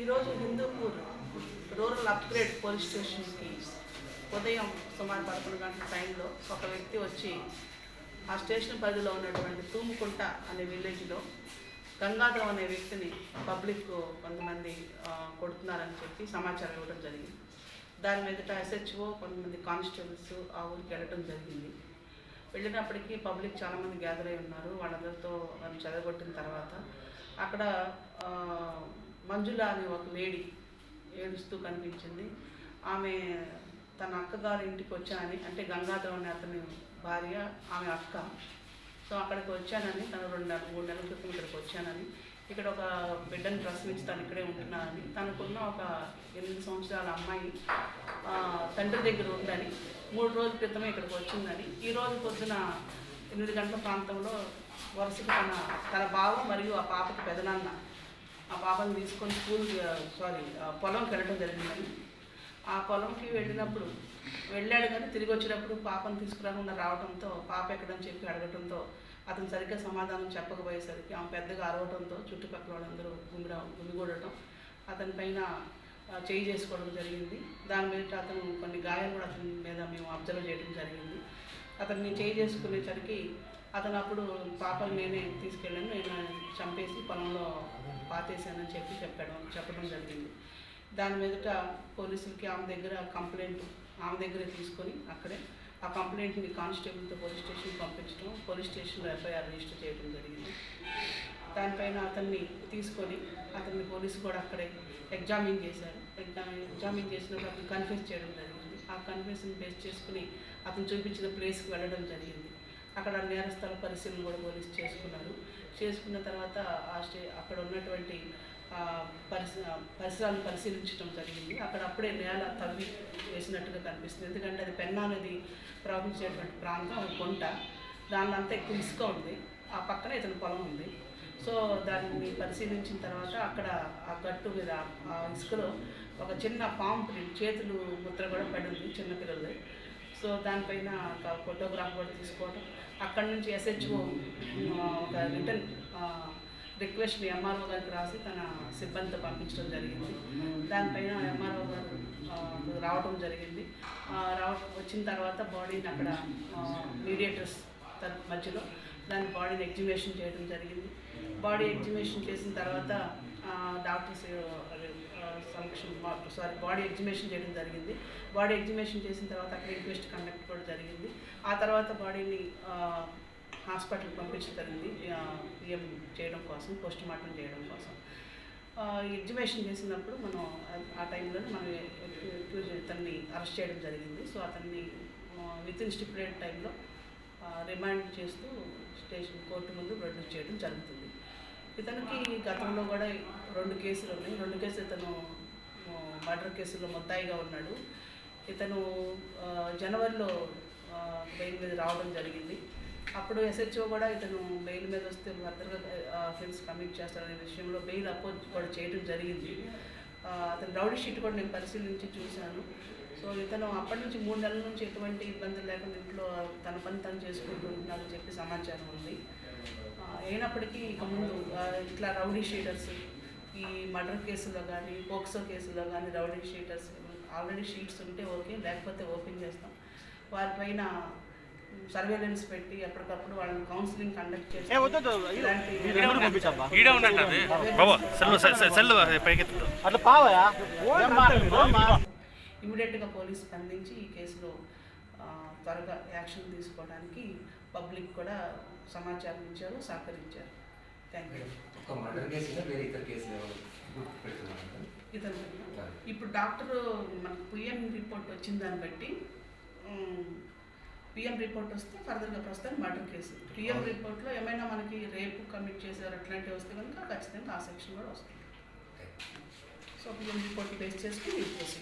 ఈరోజు Hindupur rural upgrade police స్టేషన్కి ఉదయం సుమారు పదకొండు గంటల టైంలో ఒక వ్యక్తి వచ్చి ఆ స్టేషన్ పరిధిలో ఉన్నటువంటి తూముకుంట అనే విలేజ్లో గంగాధరం అనే వ్యక్తిని పబ్లిక్ కొంతమంది కొడుతున్నారని చెప్పి సమాచారం ఇవ్వడం జరిగింది. దాని మీదట ఎస్హెచ్ఓ కొంతమంది కానిస్టేబుల్స్ ఆ ఊరికి వెళ్ళడం జరిగింది. వెళ్ళినప్పటికీ పబ్లిక్ చాలామంది గ్యాదర్ అయి ఉన్నారు. వాళ్ళందరితో వాళ్ళు చదవగొట్టిన తర్వాత అక్కడ మంజుల అనే ఒక లేడీ ఏడుస్తూ కనిపించింది. ఆమె తన అక్కగారి ఇంటికి వచ్చానని అంటే గంగాధర్ అనే అతని భార్య ఆమె అక్క. సో అక్కడికి వచ్చానని తను రెండు నెలలు మూడు నెలల క్రితం ఇక్కడికి వచ్చానని ఇక్కడ ఒక బిడ్డను ప్రశ్నించి తను ఇక్కడే ఉంటున్నానని. తనకున్న ఒక ఎనిమిది సంవత్సరాల అమ్మాయి తండ్రి దగ్గర ఉందని మూడు రోజుల క్రితమే ఇక్కడికి వచ్చిందని. ఈ రోజు పొద్దున ఎనిమిది గంటల ప్రాంతంలో వరుసగా తన తన బావ మరియు ఆ పాపకి పెదనాన్న ఆ పాపను తీసుకొని స్కూల్ సారీ పొలంకి వెళ్ళడం జరిగిందని ఆ పొలంకి వెళ్ళినప్పుడు వెళ్ళాడు కానీ తిరిగి వచ్చినప్పుడు పాపను తీసుకురాకుండా రావడంతో పాప ఎక్కడని చెప్పి అడగటంతో అతను సరిగ్గా సమాధానం చెప్పకపోయేసరికి ఆమె పెద్దగా అరవడంతో చుట్టుపక్కల వాళ్ళందరూ గుమిరా గుమిగూడటం అతని పైన చేయి చేసుకోవడం జరిగింది. దాని మీద అతను కొన్ని గాయాలు కూడా అతని మీద మేము అబ్జర్వ్ చేయడం జరిగింది. అతన్ని చేయి చేసుకునేసరికి అతను అప్పుడు పాపను నేనే తీసుకెళ్ళాను. నేను చంపేసి పొలంలో పాతేశానని చెప్పి చెప్పడం చెప్పడం జరిగింది. దాని మీదట పోలీసులకి ఆమె దగ్గర కంప్లైంట్ ఆమె దగ్గరే తీసుకొని అక్కడే ఆ కంప్లైంట్ని కానిస్టేబుల్తో పోలీస్ స్టేషన్కి పంపించడం పోలీస్ స్టేషన్లో ఎఫ్ఐఆర్ రిజిస్టర్ చేయడం జరిగింది. దానిపైన అతన్ని తీసుకొని అతన్ని పోలీసు కూడా అక్కడే ఎగ్జామిన్ చేశారు. ఎగ్జామ్ ఎగ్జామిన్ చేసినప్పుడు అతను కన్ఫ్యూజ్ చేయడం జరిగింది. ఆ కన్ఫ్యూజన్ బేస్ చేసుకుని అతను చూపించిన ప్లేస్కి వెళ్ళడం జరిగింది. అక్కడ నేరస్థల పరిశీలన కూడా పోలీసు చేసుకున్నారు. చేసుకున్న తర్వాత ఆ స్టే అక్కడ ఉన్నటువంటి ఆ, పరిస పరిసరాలను పరిశీలించడం జరిగింది. అక్కడ అప్పుడే నేల తవ్వి వేసినట్టుగా కనిపిస్తుంది. ఎందుకంటే అది పెన్నా నది ప్రవహించేటువంటి ప్రాంతం కొంట దానిలో అంతా ఎక్కువ ఇసుక ఉంది. ఆ పక్కన ఇతని పొలం ఉంది. సో దాన్ని పరిశీలించిన తర్వాత అక్కడ ఆ గట్టు మీద ఆ ఇసుకలో ఒక చిన్న పాము ప్రింట్ చేతులు ముద్ర కూడా పడి ఉంది చిన్నపిల్లలది సో దానిపైన ఒక ఫోటోగ్రాఫ్ కూడా తీసుకోవడం అక్కడ నుంచి ఎస్హెచ్ఓ ఒక రిటర్న్ రిక్వెస్ట్ ఎంఆర్ఓ గారికి రాసి తన సిబ్బందితో పంపించడం జరిగింది. దానిపైన ఎంఆర్ఓ గారు రావడం జరిగింది. రావడం వచ్చిన తర్వాత బాడీని అక్కడ మీడియేటర్స్ మధ్యలో దాని బాడీని ఎగ్జిబిషన్ చేయడం జరిగింది. బాడీ ఎగ్జిబిషన్ చేసిన తర్వాత డాక్టర్స్ సమక్షం సారీ బాడీ ఎగ్జిబిషన్ చేయడం జరిగింది. బాడీ ఎగ్జిబిషన్ చేసిన తర్వాత అక్కడ ఇంక్వెస్ట్ కండక్ట్ కూడా జరిగింది. ఆ తర్వాత బాడీని హాస్పిటల్కి పంపించడం జరిగింది. పిఎం చేయడం కోసం పోస్ట్ మార్టం చేయడం కోసం. ఎగ్జిబిషన్ చేసినప్పుడు మనం ఆ- టైంలో మనం అతన్ని అరెస్ట్ చేయడం జరిగింది. సో అతన్ని విత్ ఇన్ స్టిపులేట్ టైంలో రిమాండ్ చేస్తూ స్టేషన్ కోర్టు ముందు ప్రొడ్యూస్ చేయడం జరుగుతుంది. ఇతనికి గతంలో కూడా రెండు కేసులు ఉన్నాయి. రెండు కేసులు ఇతను మర్డర్ కేసులో ముద్దాయిగా ఉన్నాడు. ఇతను జనవరిలో బెయిల్ మీద రావడం జరిగింది. అప్పుడు ఎస్హెచ్ఓ కూడా ఇతను బెయిల్ మీద వస్తే భద్రగా అఫెన్స్ కమిట్ చేస్తాడనే విషయంలో బెయిల్ అపోజ్ కూడా చేయడం జరిగింది. అతను రౌడీ షీట్ కూడా నేను పరిశీలించి చూశాను. సో ఇతను అప్పటి నుంచి మూడు నెలల నుంచి ఎటువంటి ఇబ్బందులు లేకుండా ఇంట్లో తన పని తను చేసుకుంటున్నాడని చెప్పి సమాచారం ఉంది. అయినప్పటికీ ఇక ముందు ఇట్లా రౌడీ షీటర్స్ ఈ మర్డర్ కేసులో కానీ పోక్సో కేసులో కానీ రౌడీ షీటర్స్ ఆల్రెడీ షీట్స్ ఉంటే ఓకే లేకపోతే ఓపెన్ చేస్తాం. వారిపైన సర్వేలెన్స్ పెట్టి ఎప్పటికప్పుడు వాళ్ళని కౌన్సిలింగ్ కండక్ట్ చేసి ఇలాంటి ఈడే ఉన్నట్టు అది. బాబా సెల్ సెల్- సెల్ పైకి అట్లా పావయా ఏం మాట ఇమీడియట్గా పోలీస్ స్పందించి ఈ కేసులో త్వరగా యాక్షన్ తీసుకోవడానికి పబ్లిక్ కూడా సమాచారం ఇచ్చారు సహకరించారు. థ్యాంక్ యూ ఇతను ఇప్పుడు డాక్టర్ మనకు పిఎం రిపోర్ట్ వచ్చిన దాన్ని బట్టి పిఎం రిపోర్ట్ వస్తే ఫర్దర్గా ప్రస్తుతం మర్డర్ కేసు. పిఎం రిపోర్ట్లో ఏమైనా మనకి రేపు కమిట్ చేశారు అట్లాంటివి వస్తే కనుక ఖచ్చితంగా ఆ సెక్షన్ కూడా వస్తుంది. సో పిఎం రిపోర్ట్ బేస్ చేసుకుని ఈ కేసు